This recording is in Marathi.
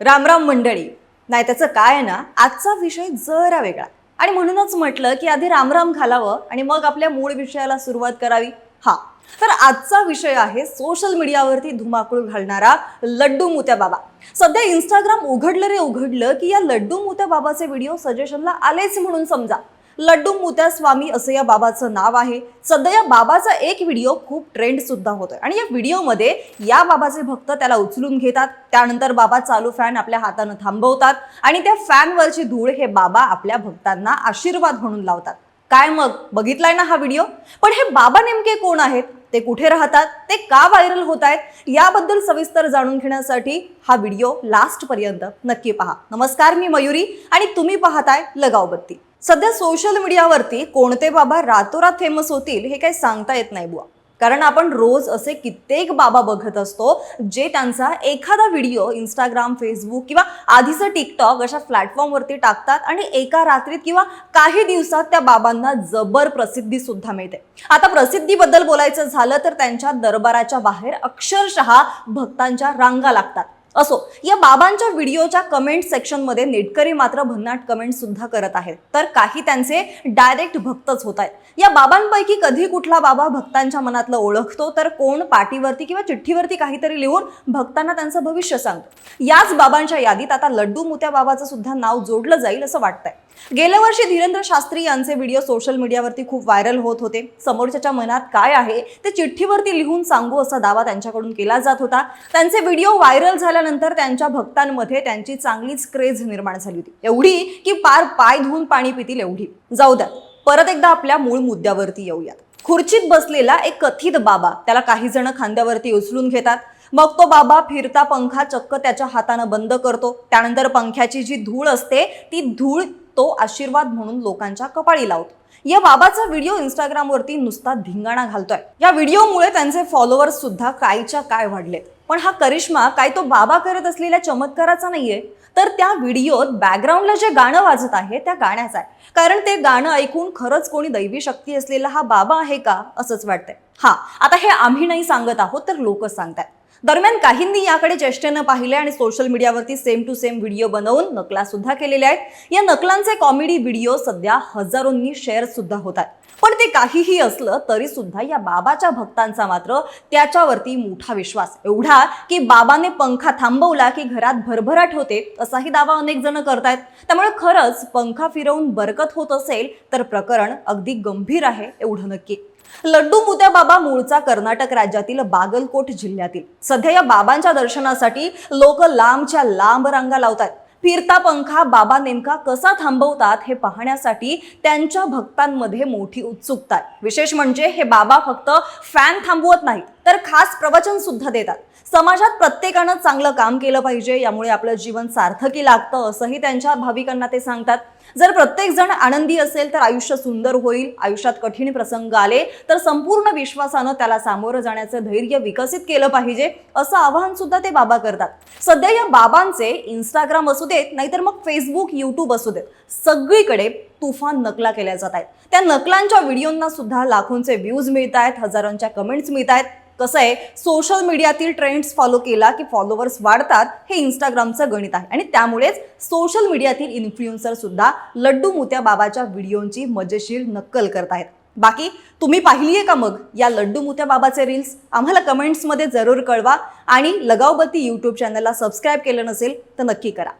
रामराम मंडळी. नाही त्याचं काय आहे ना आजचा विषय जरा वेगळा. आणि म्हणूनच म्हटलं की आधी रामराम घालावं आणि मग आपल्या मूळ विषयाला सुरुवात करावी. हा. तर आजचा विषय आहे सोशल मीडियावरती धुमाकूळ घालणारा लड्डू मुत्या बाबा. सध्या इंस्टाग्राम उघडलं रे उघडलं की या लड्डू मुत्या बाबाचे व्हिडिओ सजेशनला आलेच म्हणून समजा. लड्डू मुत्या स्वामी असं या बाबाचं नाव आहे. सध्या या बाबाचा एक व्हिडिओ खूप ट्रेंड सुद्धा होतोय. आणि या व्हिडिओमध्ये या बाबाचे भक्त त्याला उचलून घेतात. त्यानंतर बाबा चालू फॅन आपल्या हातानं थांबवतात. आणि त्या फॅनवरची धूळ हे बाबा आपल्या भक्तांना आशीर्वाद म्हणून लावतात. काय मग? बघितलाय ना हा व्हिडिओ पण हे बाबा नेमके कोण आहेत? ते कुठे राहतात? ते का व्हायरल होत आहेत? याबद्दल सविस्तर जाणून घेण्यासाठी हा व्हिडिओ लास्ट पर्यंत नक्की पहा. नमस्कार मी मयुरी. आणि तुम्ही पाहताय लगाव बत्ती सध्या सोशल मीडियावरती कोणते बाबा रातोरात फेमस होतील हे काही सांगता येत नाही बुवा. कारण आपण रोज असे कित्येक बाबा बघत असतो जे त्यांचा एखादा व्हिडिओ इंस्टाग्राम फेसबुक किंवा आधीचं टिकटॉक अशा प्लॅटफॉर्मवरती टाकतात आणि एका रात्रीत किंवा काही दिवसात त्या बाबांना जबर प्रसिद्धी सुद्धा मिळते. आता प्रसिद्धीबद्दल बोलायचं झालं तर त्यांच्या दरबाराच्या बाहेर अक्षरशः भक्तांच्या रांगा लागतात. असो या बाबांच्या व्हिडिओच्या कमेंट सेक्शनमध्ये नेटकरी मात्र भन्नाट कमेंट सुद्धा करत आहेत. तर काही त्यांचे डायरेक्ट भक्तच होत आहेत. या बाबांपैकी कधी कुठला बाबा भक्तांच्या मनातलं ओळखतो तर कोण पाठीवरती किंवा चिठ्ठीवरती काहीतरी लिहून भक्तांना त्यांचं भविष्य सांगतो. याच बाबांच्या यादीत आता लड्डू मुत्या बाबाचं सुद्धा नाव जोडलं जाईल असं वाटतंय. गेल्या वर्षी धीरेंद्र शास्त्री यांचे व्हिडिओ सोशल मीडियावरती खूप व्हायरल होत होते. समोरच्याच्या मनात काय आहे ते चिठ्ठीवरती लिहून सांगू असा दावा त्यांच्याकडून केला जात होता. त्यांचे व्हिडिओ व्हायरल झाल्यानंतर त्यांच्या भक्तांमध्ये त्यांची चांगलीच क्रेज निर्माण झाली होती. एवढी की पार पाय धुवून पाणी पितील एवढी. जाऊ द्या. परत एकदा आपल्या मूळ मुद्द्यावरती येऊयात. खुर्चीत बसलेला एक कथित बाबा त्याला काही जण खांद्यावरती उचलून घेतात. मग तो बाबा फिरता पंखा चक्क त्याच्या हातानं बंद करतो. त्यानंतर पंख्याची जी धूळ असते ती धूळ तो आशीर्वाद म्हणून लोकांच्या कपाळी लावतो. या बाबाचा व्हिडिओ इंस्टाग्रामवरती नुसता धिंगाणा घालतोय. या व्हिडिओमुळे त्यांचे फॉलोअर्स सुद्धा कायच्या काय वाढलेत पण हा करिश्मा काय तो बाबा करत असलेल्या चमत्काराचा नाहीये. तर त्या व्हिडिओत बॅकग्राऊंडला जे गाणं वाजत आहे त्या गाण्याचं आहे. कारण ते गाणं ऐकून खरंच कोणी दैवी शक्ती असलेला हा बाबा आहे का असंच वाटतंय. हा आता हे आम्ही नाही सांगत आहोत तर लोकच सांगतात दरम्यान काहींनी याकडे चेष्टेनं पाहिले आणि सोशल मीडियावरती सेम टू सेम व्हिडिओ बनवून नकला सुद्धा केलेल्या आहेत. या नकलांचे कॉमेडी व्हिडिओ सध्या हजारोंनी शेअर सुद्धा होत आहेत. पण ते काहीही असलं तरी सुद्धा या बाबाच्या भक्तांचा मात्र त्याच्यावरती मोठा विश्वास. एवढा की बाबाने पंखा थांबवला की घरात भरभराट होते असाही दावा अनेक जण करतायत. त्यामुळे खरंच पंखा फिरवून बरकत होत असेल तर प्रकरण अगदी गंभीर आहे एवढं नक्की. लड्डू मुद्या बाबा मूळचा कर्नाटक राज्यातील बागलकोट जिल्ह्यातील. सध्या या बाबांच्या दर्शनासाठी लोक लांबच्या लांब रांगा लावतात फिरता पंखा बाबा नेमका कसा थांबवतात हे पाहण्यासाठी त्यांच्या भक्तांमध्ये मोठी उत्सुकता आहे. विशेष म्हणजे हे बाबा फक्त फॅन थांबवत नाहीत तर खास प्रवचन सुद्धा देतात. समाजात प्रत्येकानं चांगलं काम केलं पाहिजे यामुळे आपलं जीवन सार्थकी लागतं असंही त्यांच्या भाविकांना ते सांगतात. जर प्रत्येक जण आनंदी असेल तर आयुष्य सुंदर होईल. आयुष्यात कठीण प्रसंग आले तर संपूर्ण विश्वासानं त्याला सामोरं जाण्याचं धैर्य विकसित केलं पाहिजे असं आवाहन सुद्धा ते बाबा करतात. सध्या या बाबांचे इंस्टाग्राम असू दे देत नाहीतर मग फेसबुक युट्यूब असू देत. सगळीकडे तुफान नकला केल्या जात आहेत. त्या नकलांच्या व्हिडिओंना सुद्धा लाखोंचे व्ह्यूज मिळत आहेत हजारांच्या कमेंट्स मिळत आहेत कसं आहे सोशल मीडियातील ट्रेंड्स फॉलो केला की फॉलोअर्स वाढतात हे इंस्टाग्रामचं गणित आहे. आणि त्यामुळेच सोशल मीडियातील इन्फ्लुएन्सर सुद्धा लड्डू मुत्या बाबाच्या व्हिडिओंची मजेशीर नक्कल करतायत. बाकी तुम्ही पाहिली आहे का मग या लड्डू मुत्या बाबाचे रील्स आम्हाला कमेंट्समध्ये जरूर कळवा. आणि लगावबत्ती यूट्यूब चॅनलला सबस्क्राईब केलं नसेल तर नक्की करा.